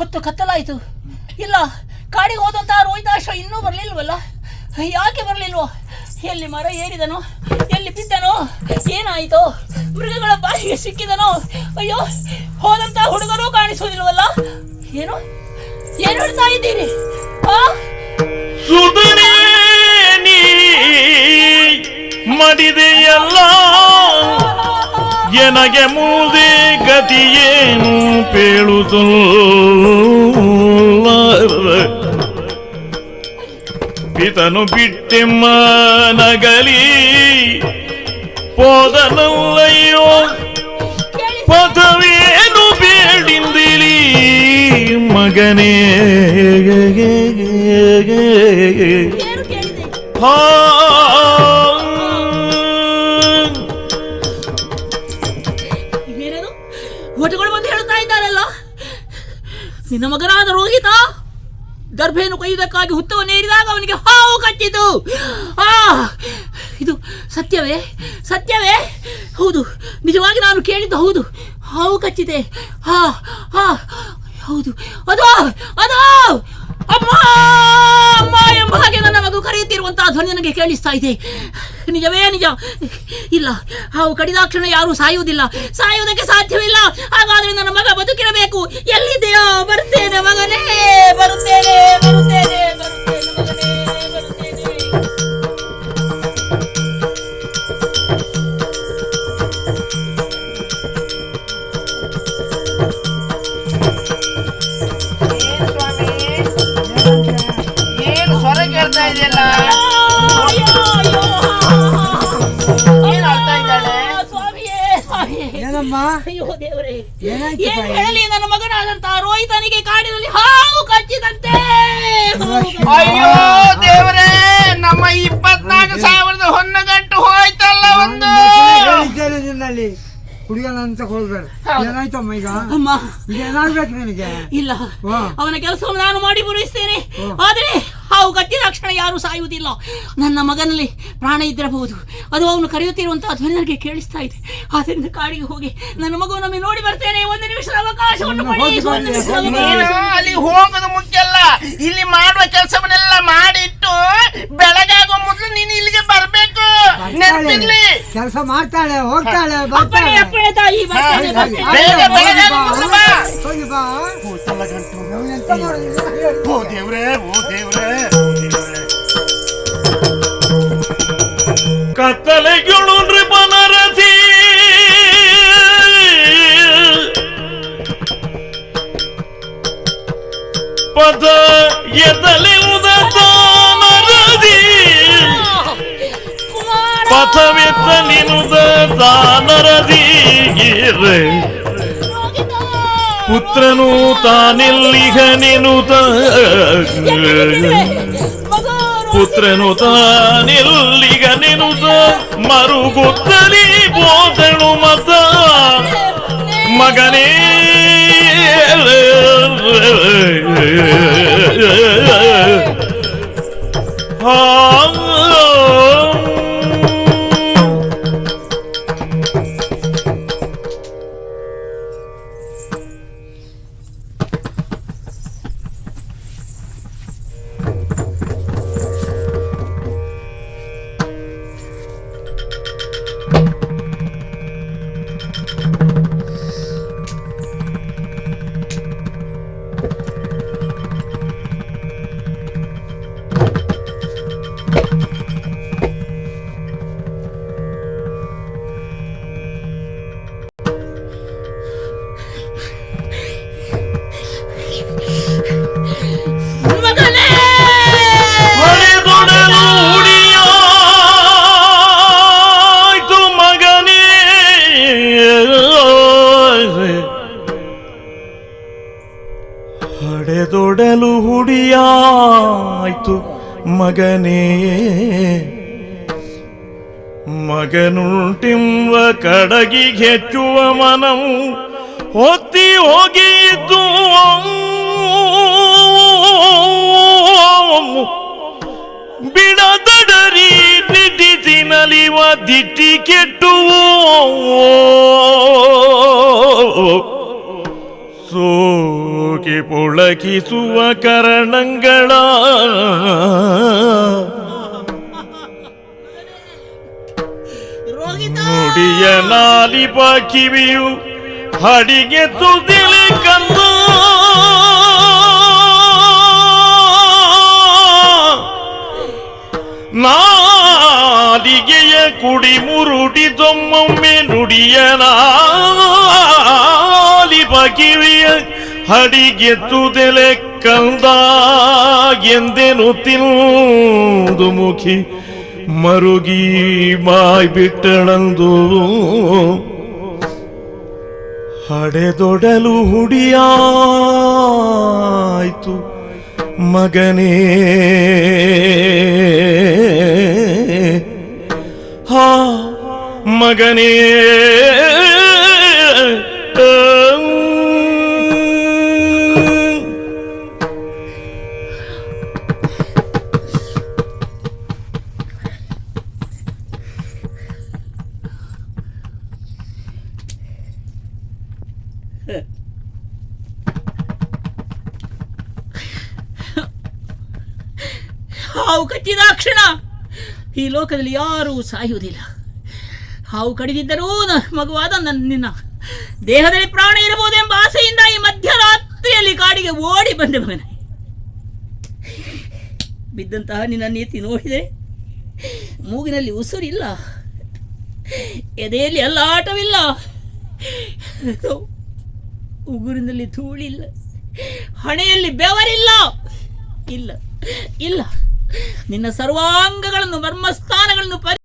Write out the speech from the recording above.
ಹೊತ್ತು ಕತ್ತಲಾಯಿತು. ಇಲ್ಲ, ಕಾಡಿಗೆ ಹೋದಂತಹ ರೋಹಿತಾಶ್ವ ಇನ್ನೂ ಬರಲಿಲ್ವಲ್ಲ? ಯಾಕೆ ಬರಲಿಲ್ವೋ? ಎಲ್ಲಿ ಮರ ಏರಿದನೋ, ಎಲ್ಲಿ ಬಿದ್ದನೋ, ಏನಾಯಿತೋ? ಮೃಗಗಳ ಬಾಯಿಗೆ ಸಿಕ್ಕಿದನೋ? ಅಯ್ಯೋ ಹೋದಂತ ಹುಡುಗರು ಕಾಣಿಸೋದಿಲ್ವಲ್ಲ ಏನು? ಏನು ಹೇಳ್ತಾ ಇದ್ದೀರಿ? ಮಡಿದೆಯಲ್ಲ ಎನಗೆ ಮುಂದೆ ಗತಿಯೇನು ಪೇಳುತ್ತಲ್ಲ ಪಿತನು ಬಿಟ್ಟೆಮ್ಮ ನಗಲಿ ಪೋದನಲ್ಲಯ್ಯೋ ಪದವೇನು ಬೇಡಿಂದಿಲಿ ಮಗನೇ. ಹಾ ನಿನ್ನ ಮಗನಾದ ರೋಹಿತ ಗರ್ಭೆಯನ್ನು ಕೊಯ್ಯುವುದಕ್ಕಾಗಿ ಹುತ್ತವನ್ನು ಏರಿದಾಗ ಅವನಿಗೆ ಹಾವು ಕಟ್ಟಿತು. ಆ, ಇದು ಸತ್ಯವೇ? ಸತ್ಯವೇ? ಹೌದು, ನಿಜವಾಗಿ ನಾನು ಕೇಳಿದ್ದು ಹೌದು. ಹಾವು ಕಚ್ಚಿದೆ. ಹಾ ಹಾ ಹೌದು. ಅದು ಅದು! ಅಮ್ಮ ಅಮ್ಮ ಎಂಬ ಹಾಗೆ ನನ್ನ ಮಗು ಕರೆಯುತ್ತಿರುವಂತಹ ಧ್ವನಿ ನನಗೆ ಕೇಳಿಸ್ತಾ ಇದೆ. ನಿಜವೇ ನಿಜ. ಇಲ್ಲ, ಹಾವು ಕಡಿದಾಕ್ಷಣ ಯಾರೂ ಸಾಯುವುದಿಲ್ಲ. ಸಾಯುವುದಕ್ಕೆ ಸಾಧ್ಯವಿಲ್ಲ. ಹಾಗಾದ್ರೆ ನನ್ನ ಮಗ ಬದುಕಿರಬೇಕು. ಎಲ್ಲಿದೆಯೋ ಬರುತ್ತೇನೆ ಮಗನೇ ಬರುತ್ತೇನೆ ಬರುತ್ತೇನೆ ಬರುತ್ತೇನೆ. ಏನಮ್ಮ ಅಯ್ಯೋ ದೇವರೇ ಏನಾಯ್ತು ಏನ್ ತಾಯಿ? ಹೇಳಿ ನನ್ನ ಮಗನಾದಂತಹ ರೋಹಿತನಿಗೆ ಕಾಡಿನಲ್ಲಿ ಹಾವು ಕಚ್ಚಿದಂತೆ. ಅಯ್ಯೋ. ದೇವರೇ ನಮ್ಮ ಇಪ್ಪತ್ನಾಲ್ಕು ಸಾವಿರದ ಹೊನ್ನಗಂಟು ಹೋಯ್ತಲ್ಲ ಒಂದು. ಹೇಳಿದ್ದೇನೆ ನಿನ್ನಲ್ಲಿ. ಹುಡುಗನ ಅಂತ ಹೋಗ್ಬೇಡ. ಹೌದು. ಏನಾಯ್ತಮ್ಮ ಈಗ? ಅಮ್ಮ. ಈಗ ಏನಾಗ್ಬೇಕು ನಿನಗೆ? ಇಲ್ಲ. ವಾ. ಅವನ ಕೆಲಸವನ್ನು ನಾನು ಮಾಡಿ ಪೂರೈಸ್ತೇನೆ. ಆದರೆ ಹಾವು ಕಟ್ಟಿ ತಕ್ಷಣ ಯಾರು ಸಾಯುವುದಿಲ್ಲ. ನನ್ನ ಮಗನಲ್ಲಿ ಪ್ರಾಣ ಇದ್ದಿರಬಹುದು. ಅದು ಅವನು ಕರೆಯುತ್ತಿರುವಂತಹ ನನಗೆ ಕೇಳಿಸ್ತಾ ಇದೆ. ಆದ್ದರಿಂದ ಕಾಡಿಗೆ ಹೋಗಿ ನನ್ನ ಮಗುವನ್ನೊಮ್ಮೆ ನೋಡಿ ಬರ್ತೇನೆ. ಒಂದು ನಿಮಿಷದ ಅವಕಾಶವನ್ನು ಹೋಗಿ. ಅಲ್ಲಿ ಹೋಗೋದು ಮುಖ್ಯ ಅಲ್ಲ. ಇಲ್ಲಿ ಮಾಡುವ ಕೆಲಸವನ್ನೆಲ್ಲ ಮಾಡಿಟ್ಟು ಬೆಳಗಾಗುವ ಮೊದಲು ನೀನು ಇಲ್ಲಿಗೆ ಬರಬೇಕು. ನೆನಪಿರ್ಲಿ. ಕೆಲಸ ಮಾಡ್ತಾಳೆ ಹೋಗ್ತಾಳೆ ಬರ್ತಾಳೆ. ತಾಯಿ ಬರ್ತೇನೆ, ಹಾಗೆ, ಬರ್ತೇನೆ. ಹಾಗೆ, ಬೇಗ, ಹೋಗಿ ಬೇಗ ಬಾ, ಹೋಗಿ ಬಾ. ಹೋಗಿ ಬಾ ಅವ್ನು ಎಂತ ಮಾಡೋದು? ಓ ದೇವ್ರೇ ಓ ದೇವ್ರೇ ಕತ್ತಲೆಗಳು ನೃಪನರಸಿ ಪದ ಎದಲೆ ಉದತಾನರದಿ ಕುಮಾರ ಪಥವೆತ್ತಲಿನುದ ತಾನರದಿ ರೋಗಿತ. ಪುತ್ರನು ತಾನೆಲ್ಲಿಗನೆನುತ ಮಗು ಪುತ್ರನು ತಾನೆಲ್ಲಿಗನೆನುತ ಮರುಗುತ್ತಲಿ ಬೋದಳು ಮತ ಮಗನೇ ಹೊಡೆದೊಡಲು ಹುಡಿಯಾಯ್ತು ಮಗನೇ. ಮಗನುಂಟಿಂಬ ಕಡಗಿ ಹೆಚ್ಚುವ ಮನವು ಹೊತ್ತಿ ಹೋಗಿದ್ದು ಬಿಡದಡರಿ ನಿಟ್ಟಿಸಿನಲಿವ ದಿಟ್ಟಿ ಕೆಟ್ಟುವು. ಸೋಕೆ ಪೊಳಕಿಸುವ ಕರಣಗಳ ರೋಹಿತ ನುಡಿಯ ನಾಲಿಪ ಕಿವಿಯು ಹಡಿಗೆ ತುದಿಲಿ ಕಂದು ನಾಲಿಗೆಯ ಕುಡಿ ಮುರುಡಿ ತೊಮ್ಮೊಮ್ಮೆ ನುಡಿಯ ನಾಲಿಪ ಕಿವಿಯ ಹಡಿಗೆ ತುದೆಲೆ ಕಂದ ಎಂದೆನು ತಿಂದು ಮುಖಿ ಮರುಗಿ ಬಾಯ್ ಬಿಟ್ಟಣಂದು ಹಡೆದೊಡಲು ಹುಡಿಯಾಯ್ತು ಮಗನೇ. ಹಾ ಮಗನೇ. ಹಾವು ಕಚ್ಚಿದ ಕ್ಷಣ. ಈ ಲೋಕದಲ್ಲಿ ಯಾರೂ ಸಾಯುವುದಿಲ್ಲ. ಹಾವು ಕಡಿದಿದ್ದರೂ ಮಗುವಾದ ನನ್ನ ನಿನ್ನ ದೇಹದಲ್ಲಿ ಪ್ರಾಣ ಇರಬಹುದೆಂಬ ಆಸೆಯಿಂದ ಈ ಮಧ್ಯರಾತ್ರಿಯಲ್ಲಿ ಕಾಡಿಗೆ ಓಡಿ ಬಂದೆ ಮಗನ. ಬಿದ್ದಂತಹ ನಿನ್ನ ನೀತಿ ನೋಡಿದೆ ಮೂಗಿನಲ್ಲಿ ಉಸುರಿಲ್ಲ. ಎದೆಯಲ್ಲಿ ಎಲ್ಲ ಆಟವಿಲ್ಲ ಉಗುರಿನಲ್ಲಿ ಧೂಳಿಲ್ಲ. ಹಣೆಯಲ್ಲಿ ಬೆವರಿಲ್ಲ. ಇಲ್ಲ ಇಲ್ಲ. ನಿನ್ನ ಸರ್ವಾಂಗಗಳನ್ನು ಮರ್ಮಸ್ಥಾನಗಳನ್ನು ಪರಿ